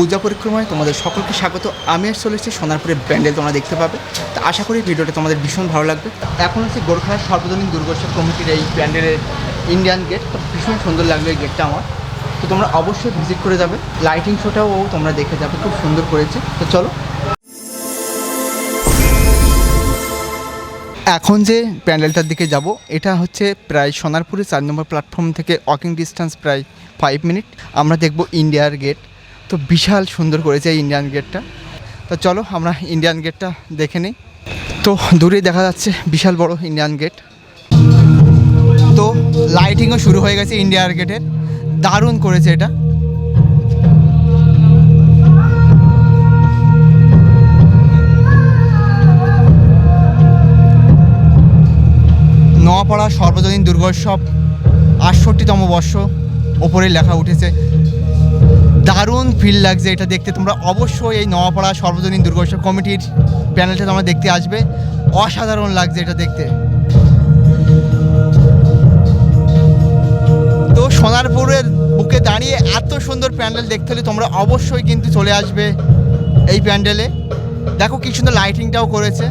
পূজা পরিক্রমায় তোমাদের সকলকে স্বাগত। আমি আর চলে এসেছি সোনারপুরের ব্যান্ডেল, তোমরা দেখতে পাবে। তো আশা করি ভিডিওটা তোমাদের ভীষণ ভালো লাগবে। এখন হচ্ছে গোরখার সর্বজনীন দুর্গোৎসব কমিটির এই ব্যান্ডেলের ইন্ডিয়ান গেট তো ভীষণ সুন্দর লাগবে এই গেটটা আমার। তো তোমরা অবশ্যই ভিজিট করে যাবে। লাইটিং শোটাও তোমরা দেখে যাবে, খুব সুন্দর করেছে। তো চলো। এখন যে প্যান্ডেলটার দিকে যাব, এটা হচ্ছে প্রায় সোনারপুরে চার নম্বর প্ল্যাটফর্ম থেকে ওয়াকিং ডিস্টেন্স প্রায় ফাইভ মিনিট আমরা দেখব ইন্ডিয়ার গেট তো বিশাল সুন্দর করেছে এই ইন্ডিয়ান গেটটা তো চলো আমরা ইন্ডিয়ান গেটটা দেখে নিই। তো দূরে দেখা যাচ্ছে বিশাল বড় ইন্ডিয়ান গেট তো লাইটিংও শুরু হয়ে গেছে ইন্ডিয়ার গেটের দারুণ করেছে এটা। নোয়াপাড়া সর্বজনীন দুর্গোৎসব আটষট্টিতম বর্ষ। ওপরে লেখা উঠেছে দারুণ ফিল লাগছে এটা দেখতে। তোমরা অবশ্যই এই নোয়াপাড়া সর্বজনীন দুর্গোৎসব কমিটির প্যানেলটা তোমরা দেখতে আসবে। অসাধারণ লাগছে এটা দেখতে। তো সোনারপুরের বুকে দাঁড়িয়ে এত সুন্দর প্যান্ডেল দেখতে হলে তোমরা অবশ্যই কিন্তু চলে আসবে এই প্যান্ডেলে। দেখো কি সুন্দর লাইটিংটাও করেছে।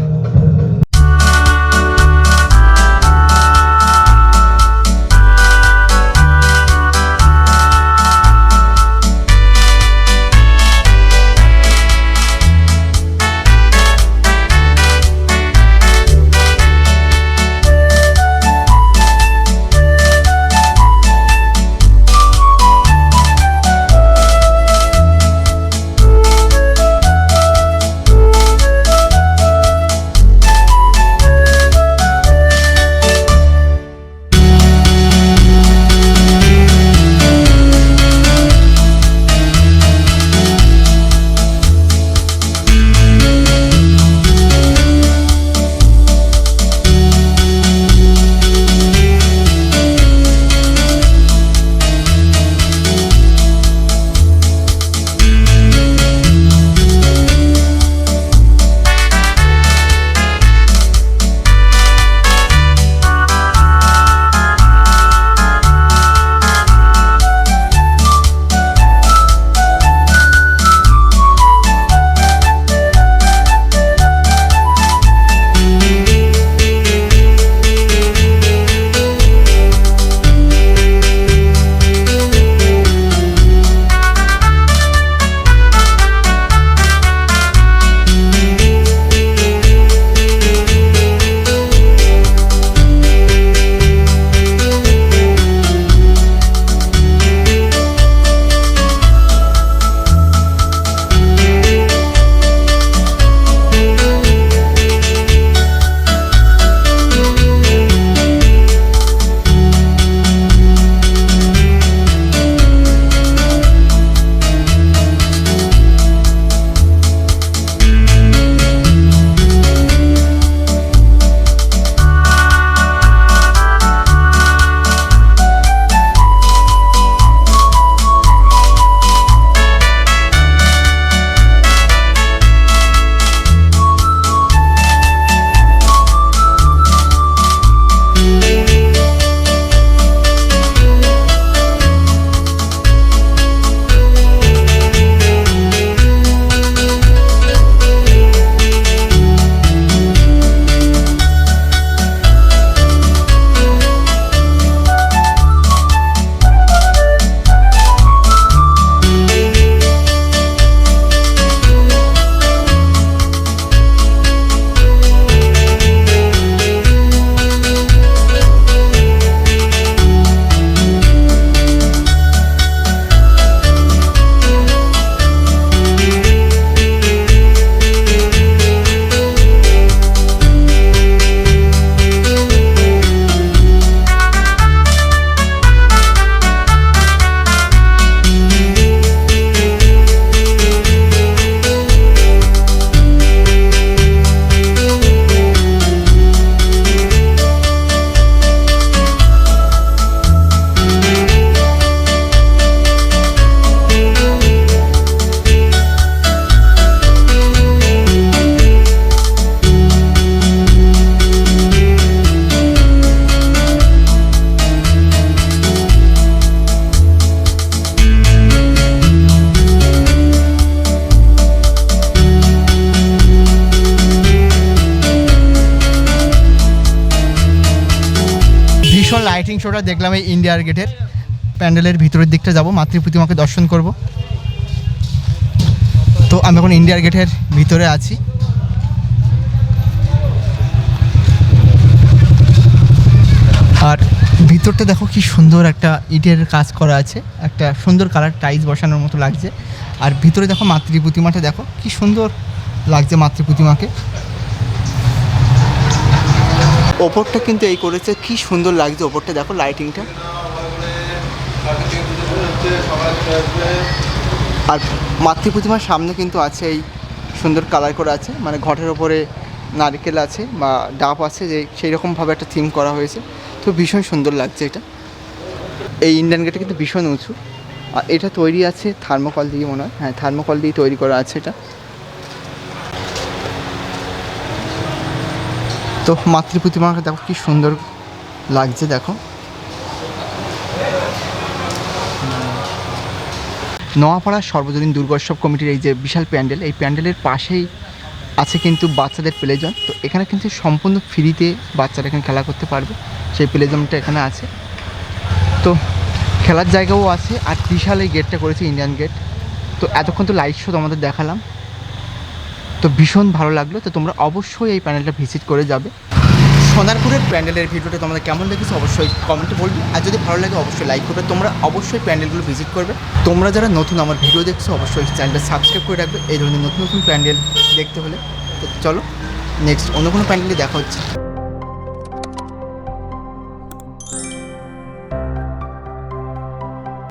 লাইটিং শোটা দেখলাম এই ইন্ডিয়ার গেটের প্যান্ডেলের ভিতরের দিকটা যাব, মাতৃ প্রতিমাকে দর্শন করব। তো আমি এখন ইন্ডিয়ার গেটের ভিতরে আছি। আর ভিতরটা দেখো কি সুন্দর একটা ইটের কাজ করা আছে, একটা সুন্দর কালার টাইলস বসানোর মতো লাগছে। আর ভিতরে দেখো মাতৃ প্রতিমাটা দেখো, কি সুন্দর লাগছে মাতৃ প্রতিমাকে। ওপরটা কিন্তু এই করেছে। কি সুন্দর লাগছে ওপরটা, দেখো লাইটিংটা আর মাতৃ প্রতিমার সামনে কিন্তু আছে এই সুন্দর কালার করা আছে। মানে ঘটের ওপরে নারকেল আছে বা ডাব আছে, যে সেই রকমভাবে একটা থিম করা হয়েছে। তো ভীষণ সুন্দর লাগছে এটা। এই ইন্ডিয়ান গেটটা কিন্তু ভীষণ উঁচু। আর এটা তৈরি আছে থার্মোকল দিয়ে মনে হয়। হ্যাঁ থার্মোকল দিয়ে তৈরি করা আছে এটা। তো মাতৃ প্রতিমাকে দেখো কি সুন্দর লাগছে, দেখো। নোয়াপাড়া সর্বজনীন দুর্গোৎসব কমিটির এই যে বিশাল প্যান্ডেল, এই প্যান্ডেলের পাশেই আছে কিন্তু বাচ্চাদের প্লেজন। তো এখানে কিন্তু সম্পূর্ণ ফ্রিতে বাচ্চারা এখানে খেলা করতে পারবে। সেই প্লেজনটা এখানে আছে। তো খেলার জায়গাও আছে। আর বিশাল এই গেটটা করেছে ইন্ডিয়ান গেট তো এতক্ষণ তো লাইট শো তোমাদের দেখালাম। তো ভীষণ ভালো লাগল, তো তোমরা অবশ্যই এই প্যান্ডেলটা ভিজিট করে যাবে। সোনারপুরের প্যান্ডেলের ভিডিওটা তোমাদের কেমন লেগেছে অবশ্যই কমেন্টে বলবে, আর যদি ভালো লাগে অবশ্যই লাইক করবে, তোমরা অবশ্যই প্যান্ডেলগুলো ভিজিট করবে। তোমরা যারা নতুন আমার ভিডিও দেখছ, অবশ্যই চ্যানেলটা সাবস্ক্রাইব করে রাখবে, এই ধরনের নতুন নতুন প্যান্ডেল দেখতে হলে। তো চলো নেক্সট অন্য কোনো প্যান্ডেলে দেখা হচ্ছে।